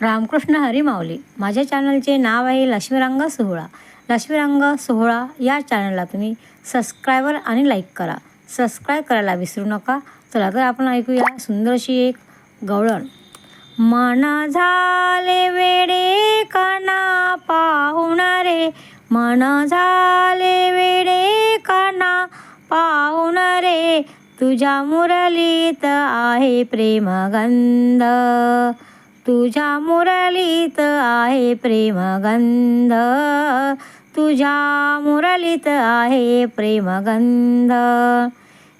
रामकृष्ण हरिमावली माझ्या चॅनलचे नाव आहे लक्ष्मीरंग सोहळा. लक्ष्मीरंग सोहळा या चॅनलला तुम्ही सबस्क्रायबर आणि लाईक करा. सबस्क्राईब करायला विसरू नका. चला तर आपण ऐकूया सुंदरशी एक गवळण. मना झाले वेडे काना पाहुण रे. मन झाले वेडे काना पाहुण रे. तुझ्या मुरलीत आहे प्रेमगंध. तुझ्या मुरलीत आहे प्रेमगंध. तुझ्या मुरलीत आहे प्रेमगंध.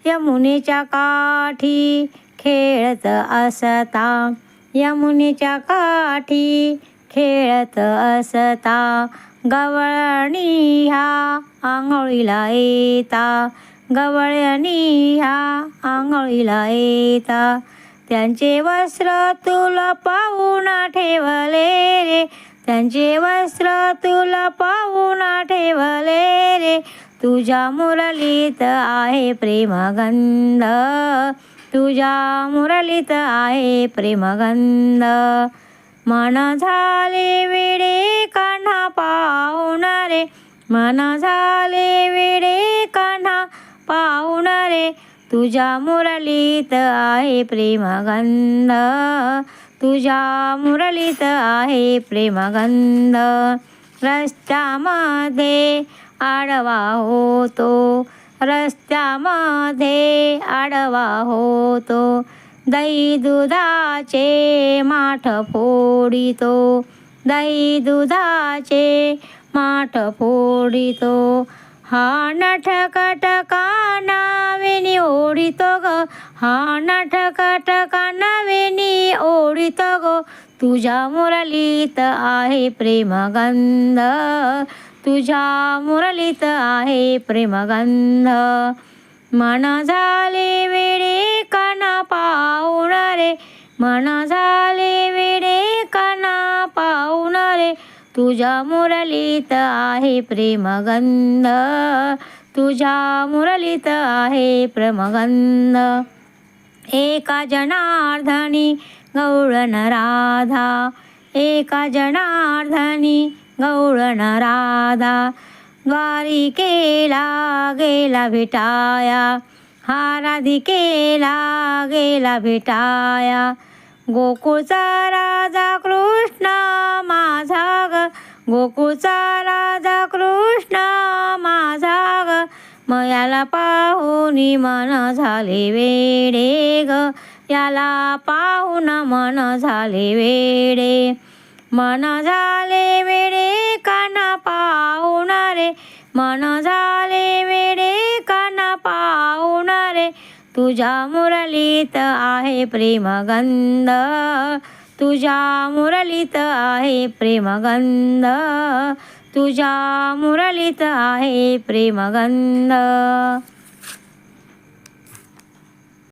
यमुनेच्या काठी खेळत असता. यमुनेच्या काठी खेळत असता. गवळणी ह्या आंघोळीला येता. गवळणी ह्या आंघोळीला येता. त्यांचे वस्त्र तुला पाहून ठेवले रे. त्यांचे वस्त्र तुला पाहून ठेवले रे. तुझ्या मुरलीत आहे प्रेमगंध. तुझ्या मुरलीत आहे प्रेमगंध. मन झाले वेडे कान्हा पाहुणारे मन झाले वेडे कान्हा पाहुणारे तुझ्या मुरलीत आहे प्रेमगंध. तुझ्या मुरलीत आहे प्रेमगंध. रस्त्यामध्ये आडवा होतो. रस्त्यामध्ये आडवा होतो. दही दुधाचे माठ फोडितो. दही दुधाचे माठ फोडितो. हा नठकटका नावेनी ओढितो ग. हा नठकटका नावेनी ओढितो ग. तुझ्या मुरलीत आहे प्रेमगंध. तुझ्या मुरलीत आहे प्रेमगंध. मन झाले वेडे काना पाहुणारे मन झाले तुझ्या मुरलीत आहे प्रेमगंध. तुझ्या मुरलीत आहे प्रेमगंध. एका जनार्धनी गौळण राधा. एका जनार्धनी गौळण राधा. द्वारिकेला गेला भेटाया. हा राधिकेला गेला भेटाया. गोकुळचा राजा कृष्ण माझा ग गोकुळचा राजा कृष्ण माझा ग. मयाला पाहून मन झाले वेडे ग. याला पाहून मन झाले वेडे. मन झाले वेडे काना पाहुण रे. मन झाले वेडे काना पाहुण रे. तुझ्या मुरलीत आहे प्रेमगंध. तुझ्या मुरलीत आहे प्रेमगंध. तुझ्या मुरलीत आहे प्रेमगंध.